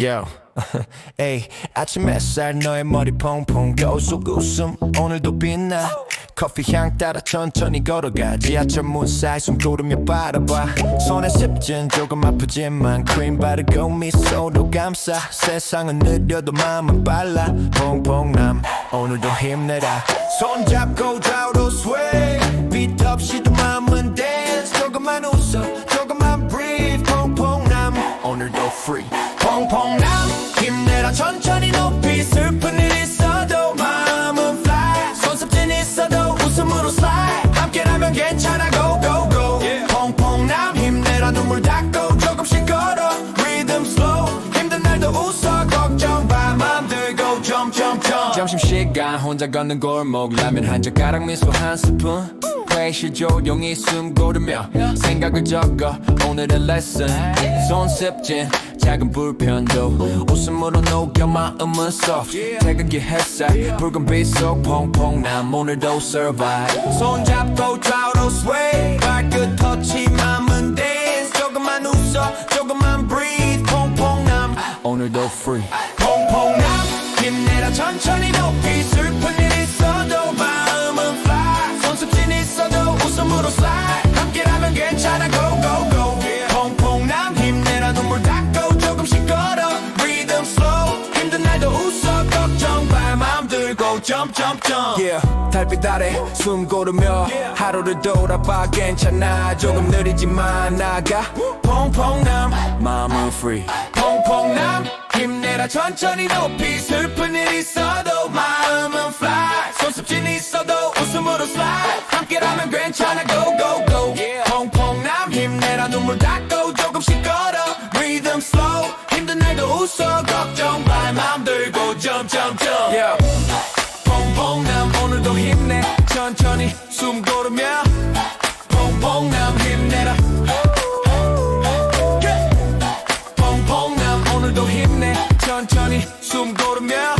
Yo, 에이 아침 햇살 너의 머리 퐁퐁 겨울 속 웃음. 오늘도 빛나. 커피 향 따라 천천히 걸어가 지하철 문 사이 숨 고르며 바라봐. 손에 습진 조금 아프지만 크림 바르고 미소로 감싸. 세상은 느려도 마음은 빨라. 퐁퐁남 오늘도 힘내라. 손 잡고 좌우로 sway. 빛 없이도 마음은 dance. 조금만 웃어 조금만 breathe. 퐁퐁남 오늘도 free 퐁퐁 남. 힘내라 천천히 높이. 슬픈 일 있어도 마음은 fly. 손습진 있어도 웃음으로 slide. 함께라면 괜찮아 go go go. 퐁퐁 남. 힘내라 눈물 닦고. 조금씩 걸어. rhythm slow. 힘든 날도 웃어. 걱정 마 맘들고. jump. 점심시간 혼자 걷는 골목. 라면 한 젓가락 미소 한 스푼 회실 조용히 숨 고르며 생각을 적어 오늘의 레슨 손습진 작은 불편도 웃음으로 녹여 마음은 soft. 태극기 햇살 붉은 빛속 퐁퐁 남 오늘도 survive. 손잡고 좌우로 sway. 발끝 터치 맘은 dance. 조금만 웃어 조금만 breathe. 퐁퐁 남 오늘도 free. 퐁퐁 남 힘내라 천천히 높이 들고 jump jump jump. Yeah 달빛 아래 숨 고르며 하루를 돌아봐 괜찮아. 조금 느리지만 나가. 퐁퐁남 마음은 free. 퐁퐁남 힘내라. 천천히 높이 슬픈 일 있어도 마음은 fly. 손습진 있어도 웃음으로 slide. 함께라면 괜찮아. Go go go. 퐁퐁남 힘내라. 눈물 닦고 조금씩 걸어. Rhythm slow. 힘든 날도 웃어. 걱정 말맘 들고 jump jump jump. Yeah. 힘내 천천히 숨 고르며 퐁퐁 남 힘내라. 퐁퐁 남 오늘도 힘내. 천천히 숨 고르며